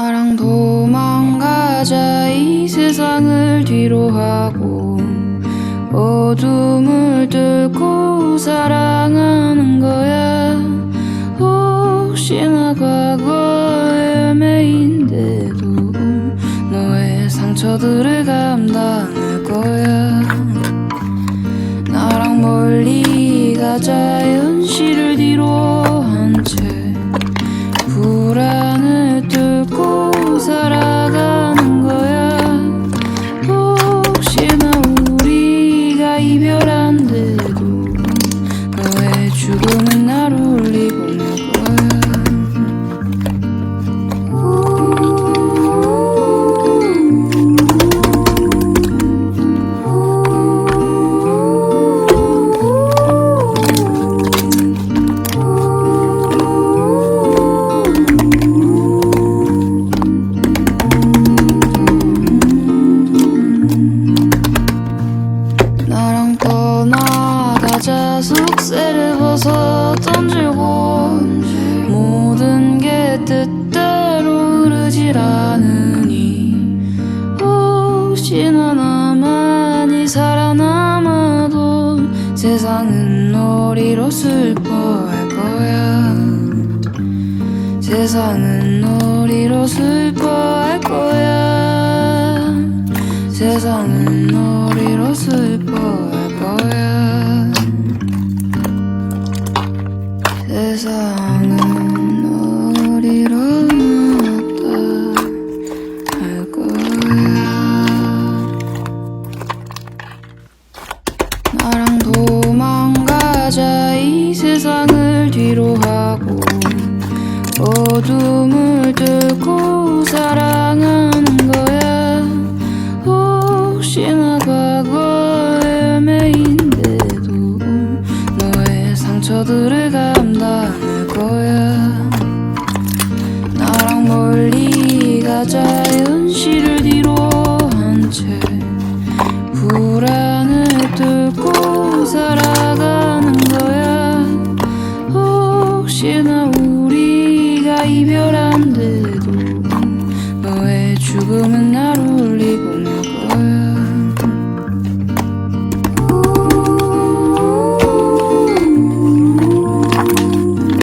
나랑 도망가자 이 세상을 뒤로 하고 어둠을 뚫고 사랑하는 거야. 혹시나 과거의 매인데도 너의 상처들을 감당할 거야. 나랑 멀리 가자 현실을 죽음은 날 울리고 말 나랑 떠나가자 속세를 않으니 혹시나 나만이 살아남아도 세상은 너리로 슬퍼할 거야. 세상은 너리로 슬퍼할 거야. 세상은 너리로 슬퍼할 거야. 세상은 나랑 도망가자 이 세상을 뒤로 하고 어둠을 뚫고 사랑하는 거야. 혹시나 과거의 매인데도 너의 상처들을 감당할 거야. 나랑 멀리 가자 현실을 뒤 혹시나 우리가 이별한데도 너의 죽음은 날